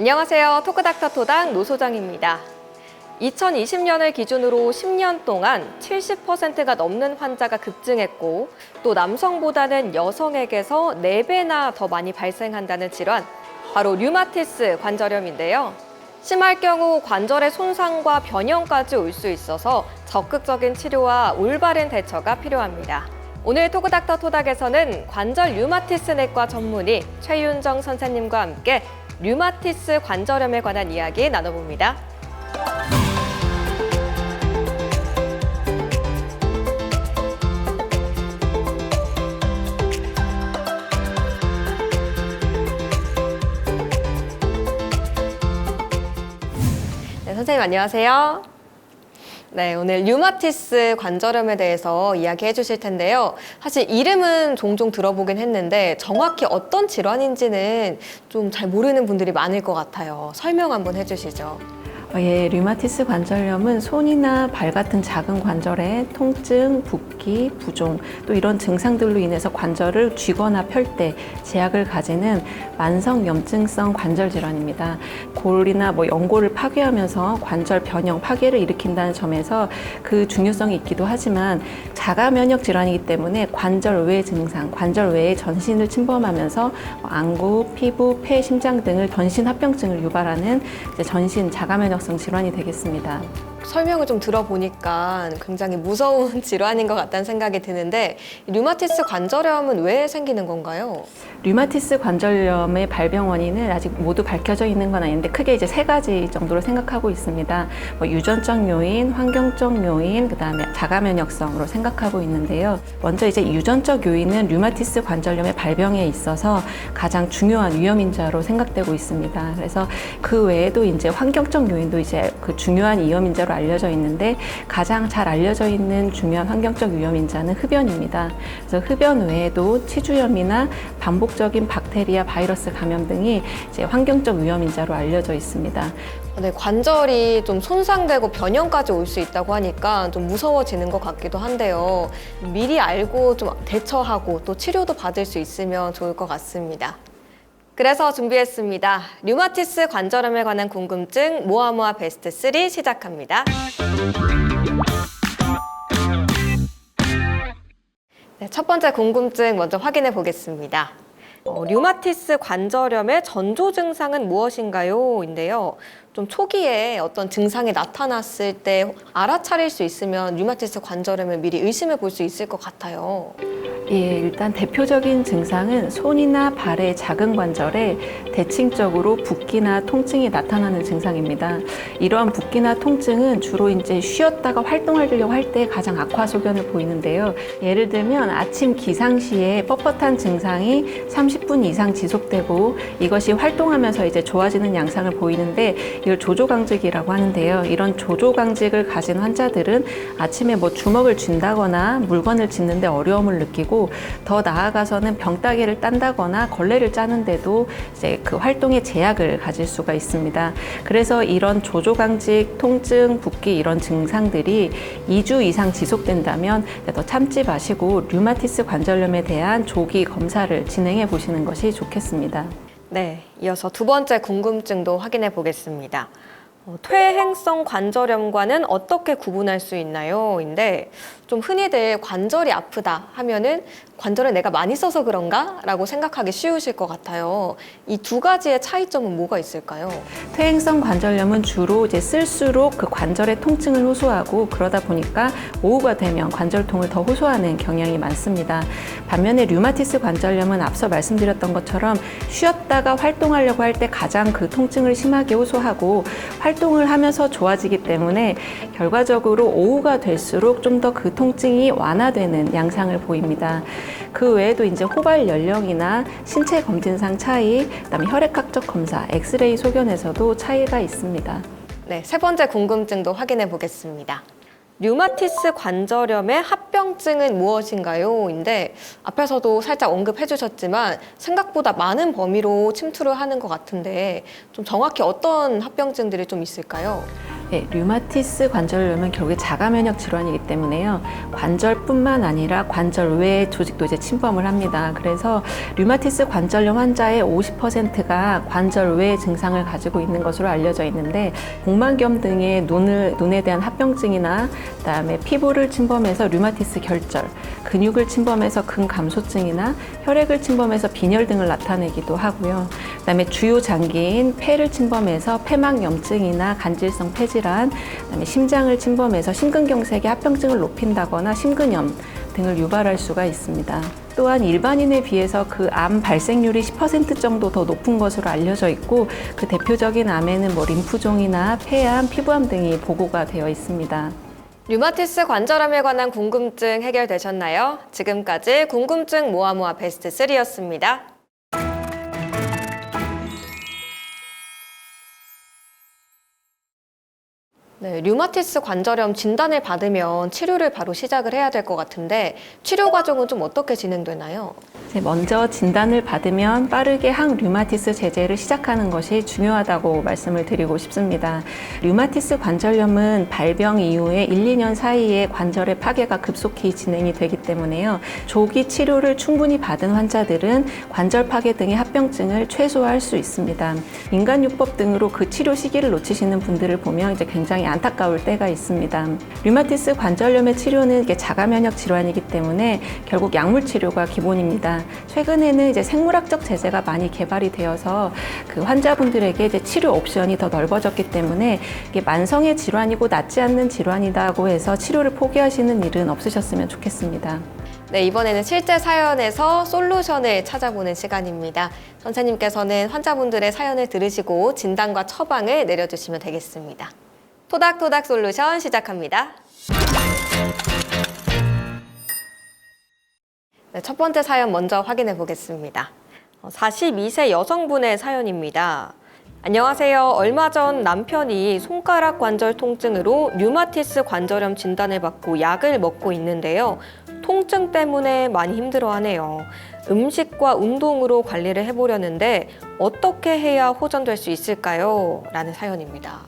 안녕하세요. 토크닥터 토당 노소장입니다. 2020년을 기준으로 10년 동안 70%가 넘는 환자가 급증했고 또 남성보다는 여성에게서 4배나 더 많이 발생한다는 질환, 바로 류마티스 관절염인데요. 심할 경우 관절의 손상과 변형까지 올 수 있어서 적극적인 치료와 올바른 대처가 필요합니다. 오늘 토크닥터 토닥에서는 관절 류마티스 내과 전문의 최윤정 선생님과 함께 류마티스 관절염에 관한 이야기 나눠봅니다. 네, 선생님 안녕하세요. 네, 오늘 류마티스 관절염에 대해서 이야기해 주실 텐데요. 사실 이름은 종종 들어보긴 했는데 정확히 어떤 질환인지는 좀 잘 모르는 분들이 많을 것 같아요. 설명 한번 해 주시죠. 어, 예, 류마티스 관절염은 손이나 발 같은 작은 관절에 통증, 붓기, 부종 또 이런 증상들로 인해서 관절을 쥐거나 펼 때 제약을 가지는 만성 염증성 관절 질환입니다. 골이나 뭐 연골을 파괴하면서 관절 변형, 파괴를 일으킨다는 점에서 그 중요성이 있기도 하지만 자가 면역 질환이기 때문에 관절 외 증상, 관절 외의 전신을 침범하면서 뭐 안구, 피부, 폐, 심장 등을 전신 합병증을 유발하는 전신 자가 면역 성 질환이 되겠습니다. 설명을 좀 들어보니까 굉장히 무서운 질환인 것 같다는 생각이 드는데 이 류마티스 관절염은 왜 생기는 건가요? 류마티스 관절염의 발병 원인은 아직 모두 밝혀져 있는 건 아닌데 크게 이제 세 가지 정도로 생각하고 있습니다. 뭐 유전적 요인, 환경적 요인, 그다음에 자가 면역성으로 생각하고 있는데요. 먼저 이제 유전적 요인은 류마티스 관절염의 발병에 있어서 가장 중요한 위험 인자로 생각되고 있습니다. 그래서 그 외에도 이제 환경적 요인도 이제 그 중요한 위험 인자로 알려져 있는데 가장 잘 알려져 있는 중요한 환경적 위험 인자는 흡연입니다. 그래서 흡연 외에도 치주염이나 반복적인 박테리아 바이러스 감염 등이 이제 환경적 위험 인자로 알려져 있습니다. 네, 관절이 좀 손상되고 변형까지 올 수 있다고 하니까 좀 무서워지는 것 같기도 한데요. 미리 알고 좀 대처하고 또 치료도 받을 수 있으면 좋을 것 같습니다. 그래서 준비했습니다. 류마티스 관절염에 관한 궁금증 모아모아 베스트 3 시작합니다. 네, 첫 번째 궁금증 먼저 확인해 보겠습니다. 어, 류마티스 관절염의 전조 증상은 무엇인가요? 인데요. 좀 초기에 어떤 증상이 나타났을 때 알아차릴 수 있으면 류마티스 관절염을 미리 의심해 볼 수 있을 것 같아요. 예, 일단 대표적인 증상은 손이나 발의 작은 관절에 대칭적으로 붓기나 통증이 나타나는 증상입니다. 이러한 붓기나 통증은 주로 이제 쉬었다가 활동하려고 할 때 가장 악화 소견을 보이는데요. 예를 들면 아침 기상 시에 뻣뻣한 증상이 30분 이상 지속되고 이것이 활동하면서 이제 좋아지는 양상을 보이는데 이걸 조조강직이라고 하는데요. 이런 조조강직을 가진 환자들은 아침에 뭐 주먹을 쥔다거나 물건을 짚는데 어려움을 느끼고 더 나아가서는 병따개를 딴다거나 걸레를 짜는데도 이제 그 활동에 제약을 가질 수가 있습니다. 그래서 이런 조조강직, 통증, 붓기 이런 증상들이 2주 이상 지속된다면 더 참지 마시고 류마티스 관절염에 대한 조기 검사를 진행해 보시는 것이 좋겠습니다. 네, 이어서 두 번째 궁금증도 확인해 보겠습니다. 어, 퇴행성 관절염과는 어떻게 구분할 수 있나요? 인데 좀 흔히들 관절이 아프다 하면은 관절을 내가 많이 써서 그런가? 라고 생각하기 쉬우실 것 같아요. 이 두 가지의 차이점은 뭐가 있을까요? 퇴행성 관절염은 주로 이제 쓸수록 그 관절의 통증을 호소하고 그러다 보니까 오후가 되면 관절통을 더 호소하는 경향이 많습니다. 반면에 류마티스 관절염은 앞서 말씀드렸던 것처럼 쉬었다가 활동하려고 할 때 가장 그 통증을 심하게 호소하고 활동을 하면서 좋아지기 때문에 결과적으로 오후가 될수록 좀 더 그 통증이 완화되는 양상을 보입니다. 그 외에도 이제 호발 연령이나 신체 검진상 차이, 그다음에 혈액학적 검사, 엑스레이 소견에서도 차이가 있습니다. 네, 세 번째 궁금증도 확인해 보겠습니다. 류마티스 관절염의 합병증은 무엇인가요? 인데 앞에서도 살짝 언급해 주셨지만 생각보다 많은 범위로 침투를 하는 것 같은데 좀 정확히 어떤 합병증들이 좀 있을까요? 네, 류마티스 관절염은 결국에 자가 면역 질환이기 때문에요. 관절뿐만 아니라 관절 외의 조직도 이제 침범을 합니다. 그래서 류마티스 관절염 환자의 50%가 관절 외의 증상을 가지고 있는 것으로 알려져 있는데 복막염 등의 눈을 눈에 대한 합병증이나 그다음에 피부를 침범해서 류마티스 결절, 근육을 침범해서 근감소증이나 혈액을 침범해서 빈혈 등을 나타내기도 하고요. 그다음에 주요 장기인 폐를 침범해서 폐막염증이나 간질성 폐질환, 그다음에 심장을 침범해서 심근경색의 합병증을 높인다거나 심근염 등을 유발할 수가 있습니다. 또한 일반인에 비해서 그 암 발생률이 10% 정도 더 높은 것으로 알려져 있고 그 대표적인 암에는 뭐 림프종이나 폐암, 피부암 등이 보고가 되어 있습니다. 류마티스 관절암에 관한 궁금증 해결되셨나요? 지금까지 궁금증 모아모아 베스트 3였습니다. 네, 류마티스 관절염 진단을 받으면 치료를 바로 시작을 해야 될 것 같은데 치료 과정은 좀 어떻게 진행되나요? 이제 먼저 진단을 받으면 빠르게 항류마티스 제제를 시작하는 것이 중요하다고 말씀을 드리고 싶습니다. 류마티스 관절염은 발병 이후에 1, 2년 사이에 관절의 파괴가 급속히 진행이 되기 때문에요. 조기 치료를 충분히 받은 환자들은 관절 파괴 등의 합병증을 최소화할 수 있습니다. 인간요법 등으로 그 치료 시기를 놓치시는 분들을 보면 이제 굉장히 안타까울 때가 있습니다. 류마티스 관절염의 치료는 이게 자가 면역 질환이기 때문에 결국 약물 치료가 기본입니다. 최근에는 이제 생물학적 제재가 많이 개발이 되어서 그 환자분들에게 이제 치료 옵션이 더 넓어졌기 때문에 이게 만성의 질환이고 낫지 않는 질환이라고 해서 치료를 포기하시는 일은 없으셨으면 좋겠습니다. 네, 이번에는 실제 사연에서 솔루션을 찾아보는 시간입니다. 선생님께서는 환자분들의 사연을 들으시고 진단과 처방을 내려주시면 되겠습니다. 토닥토닥 솔루션 시작합니다. 네, 첫 번째 사연 먼저 확인해 보겠습니다. 어, 42세 여성분의 사연입니다. 안녕하세요. 얼마 전 남편이 손가락 관절 통증으로 류마티스 관절염 진단을 받고 약을 먹고 있는데요. 통증 때문에 많이 힘들어 하네요. 음식과 운동으로 관리를 해보려는데 어떻게 해야 호전될 수 있을까요? 라는 사연입니다.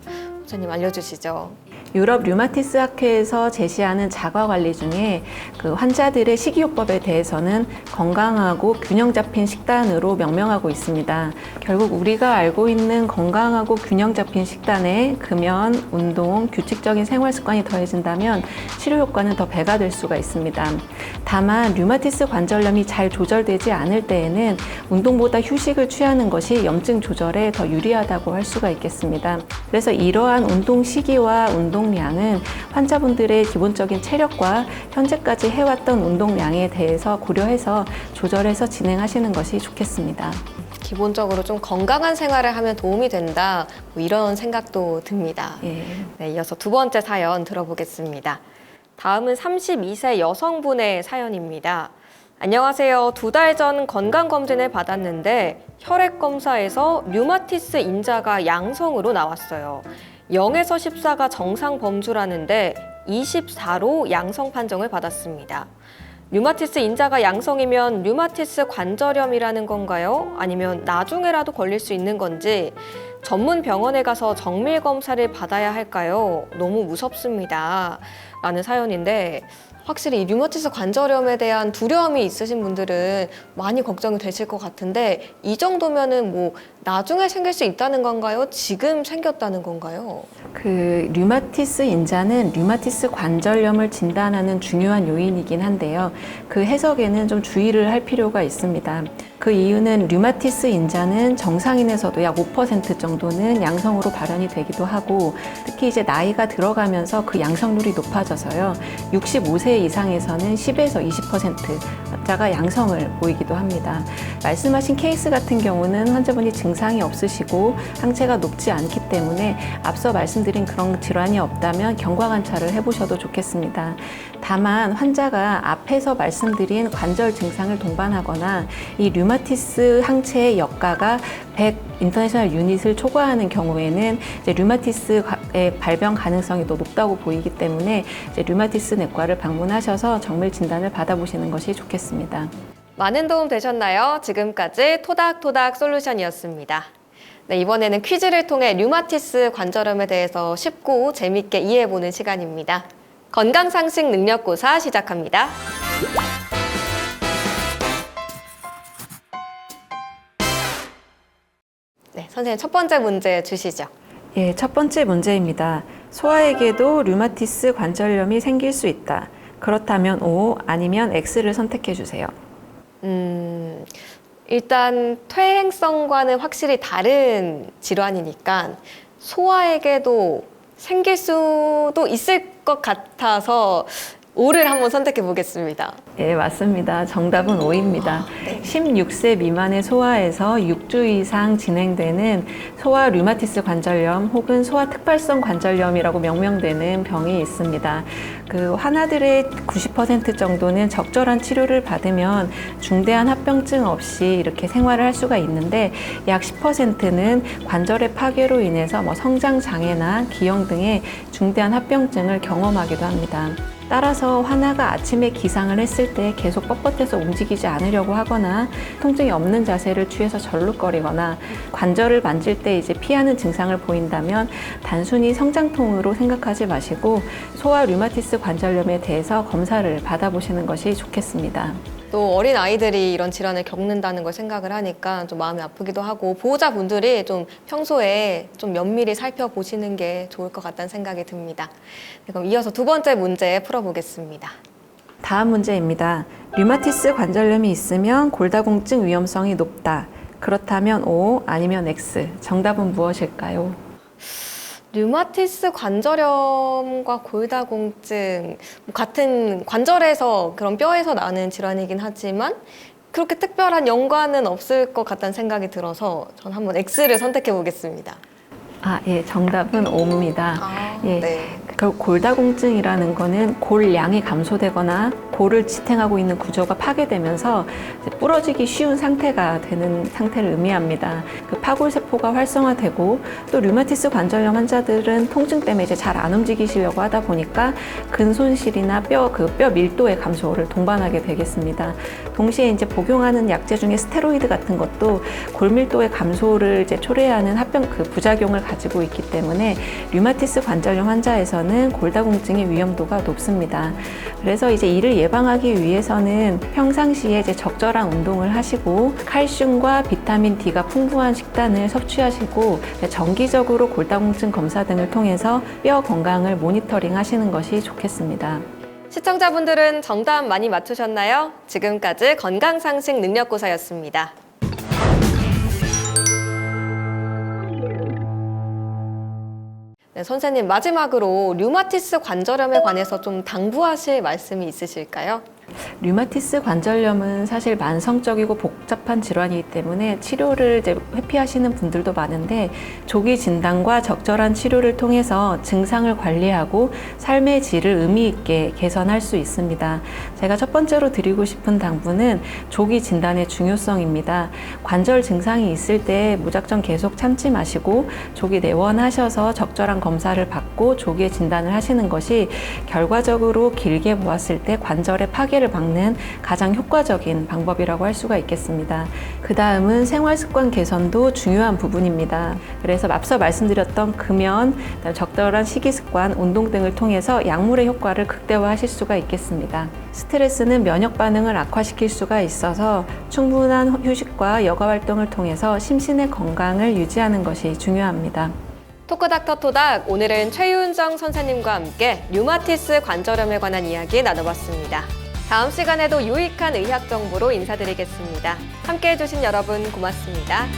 선생님 알려주시죠. 유럽 류마티스 학회에서 제시하는 자가 관리 중에 그 환자들의 식이요법에 대해서는 건강하고 균형 잡힌 식단으로 명명하고 있습니다. 결국 우리가 알고 있는 건강하고 균형 잡힌 식단에 금연, 운동, 규칙적인 생활 습관이 더해진다면 치료 효과는 더 배가 될 수가 있습니다. 다만 류마티스 관절염이 잘 조절되지 않을 때에는 운동보다 휴식을 취하는 것이 염증 조절에 더 유리하다고 할 수가 있겠습니다. 그래서 이러한 운동 시기와 운동 량은 환자분들의 기본적인 체력과 현재까지 해왔던 운동량에 대해서 고려해서 조절해서 진행하시는 것이 좋겠습니다. 기본적으로 좀 건강한 생활을 하면 도움이 된다. 뭐 이런 생각도 듭니다. 예. 네, 이어서 두 번째 사연 들어보겠습니다. 다음은 32세 여성분의 사연입니다. 안녕하세요. 두 달 전 건강검진을 받았는데 혈액검사에서 류마티스 인자가 양성으로 나왔어요. 0에서 14가 정상 범주라는데 24로 양성 판정을 받았습니다. 류마티스 인자가 양성이면 류마티스 관절염이라는 건가요? 아니면 나중에라도 걸릴 수 있는 건지 전문 병원에 가서 정밀 검사를 받아야 할까요? 너무 무섭습니다. 라는 사연인데 확실히 이 류마티스 관절염에 대한 두려움이 있으신 분들은 많이 걱정이 되실 것 같은데 이 정도면은 뭐 나중에 생길 수 있다는 건가요? 지금 생겼다는 건가요? 그 류마티스 인자는 류마티스 관절염을 진단하는 중요한 요인이긴 한데요. 그 해석에는 좀 주의를 할 필요가 있습니다. 그 이유는 류마티스 인자는 정상인에서도 약 5% 정도는 양성으로 발현이 되기도 하고 특히 이제 나이가 들어가면서 그 양성률이 높아져서요. 65세 이상에서는 10에서 20% 환자가 양성을 보이기도 합니다. 말씀하신 케이스 같은 경우는 환자분이 증상이 없으시고 항체가 높지 않기 때문에 앞서 말씀드린 그런 질환이 없다면 경과 관찰을 해보셔도 좋겠습니다. 다만 환자가 앞에서 말씀드린 관절 증상을 동반하거나 이 류마티스 항체의 역가가 100 인터내셔널 유닛을 초과하는 경우에는 이제 류마티스의 발병 가능성이 더 높다고 보이기 때문에 이제 류마티스 내과를 방문하셔서 정밀 진단을 받아보시는 것이 좋겠습니다. 많은 도움 되셨나요? 지금까지 토닥토닥 솔루션이었습니다. 네, 이번에는 퀴즈를 통해 류마티스 관절염에 대해서 쉽고 재밌게 이해해보는 시간입니다. 건강상식 능력고사 시작합니다. 선생님 첫 번째 문제 주시죠. 예, 첫 번째 문제입니다. 소아에게도 류마티스 관절염이 생길 수 있다. 그렇다면 O 아니면 X를 선택해 주세요. 음, 일단 퇴행성과는 확실히 다른 질환이니까 소아에게도 생길 수도 있을 것 같아서 O를 한번 선택해 보겠습니다. 예, 맞습니다. 정답은 O입니다. 16세 미만의 소아에서 6주 이상 진행되는 소아 류마티스 관절염 혹은 소아 특발성 관절염이라고 명명되는 병이 있습니다. 그 환아들의 90% 정도는 적절한 치료를 받으면 중대한 합병증 없이 이렇게 생활을 할 수가 있는데 약 10%는 관절의 파괴로 인해서 뭐 성장 장애나 기형 등의 중대한 합병증을 경험하기도 합니다. 따라서 환아가 아침에 기상을 했을 때 계속 뻣뻣해서 움직이지 않으려고 하거나 통증이 없는 자세를 취해서 절룩거리거나 관절을 만질 때 이제 피하는 증상을 보인다면 단순히 성장통으로 생각하지 마시고 소아 류마티스 관절염에 대해서 검사를 받아보시는 것이 좋겠습니다. 또 어린 아이들이 이런 질환을 겪는다는 걸 생각을 하니까 좀 마음이 아프기도 하고 보호자분들이 좀 평소에 좀 면밀히 살펴보시는 게 좋을 것 같다는 생각이 듭니다. 네, 그럼 이어서 두 번째 문제 풀어보겠습니다. 다음 문제입니다. 류마티스 관절염이 있으면 골다공증 위험성이 높다. 그렇다면 O 아니면 X. 정답은 무엇일까요? 류마티스 관절염과 골다공증 뭐 같은 관절에서 그런 뼈에서 나는 질환이긴 하지만 그렇게 특별한 연관은 없을 것 같다는 생각이 들어서 전 한번 X를 선택해 보겠습니다. 아, 예, 정답은 O입니다. 예. 네. 그 골다공증이라는 거는 골량이 감소되거나 골을 지탱하고 있는 구조가 파괴되면서 부러지기 쉬운 상태가 되는 상태를 의미합니다. 그 파골세포가 활성화되고 또 류마티스 관절염 환자들은 통증 때문에 이제 잘 안 움직이시려고 하다 보니까 근손실이나 뼈 그 뼈 밀도의 감소를 동반하게 되겠습니다. 동시에 이제 복용하는 약제 중에 스테로이드 같은 것도 골밀도의 감소를 이제 초래하는 합병 그 부작용을 가지고 있기 때문에 류마티스 관절염 환자에서는 골다공증의 위험도가 높습니다. 그래서 이제 이를 예방하기 위해서는 평상시에 이제 적절 한 운동을 하시고 칼슘과 비타민 D가 풍부한 식단을 섭취하시고 정기적으로 골다공증 검사 등을 통해서 뼈 건강을 모니터링 하시는 것이 좋겠습니다. 시청자분들은 정답 많이 맞추셨나요? 지금까지 건강상식 능력고사였습니다. 네, 선생님 마지막으로 류마티스 관절염에 관해서 좀 당부하실 말씀이 있으실까요? 류마티스 관절염은 사실 만성적이고 복잡한 질환이기 때문에 치료를 이제 회피하시는 분들도 많은데 조기 진단과 적절한 치료를 통해서 증상을 관리하고 삶의 질을 의미 있게 개선할 수 있습니다. 제가 첫 번째로 드리고 싶은 당부는 조기 진단의 중요성입니다. 관절 증상이 있을 때 무작정 계속 참지 마시고 조기 내원하셔서 적절한 검사를 받고 조기에 진단을 하시는 것이 결과적으로 길게 보았을 때 관절의 파괴 를 막는 가장 효과적인 방법이라고 할 수가 있겠습니다. 그 다음은 생활 습관 개선도 중요한 부분입니다. 그래서 앞서 말씀드렸던 금연, 적절한 식이 습관, 운동 등을 통해서 약물의 효과를 극대화하실 수가 있겠습니다. 스트레스는 면역 반응을 악화시킬 수가 있어서 충분한 휴식과 여가 활동을 통해서 심신의 건강을 유지하는 것이 중요합니다. 토크닥터 토닥 오늘은 최윤정 선생님과 함께 류마티스 관절염에 관한 이야기 나눠봤습니다. 다음 시간에도 유익한 의학 정보로 인사드리겠습니다. 함께 해주신 여러분 고맙습니다.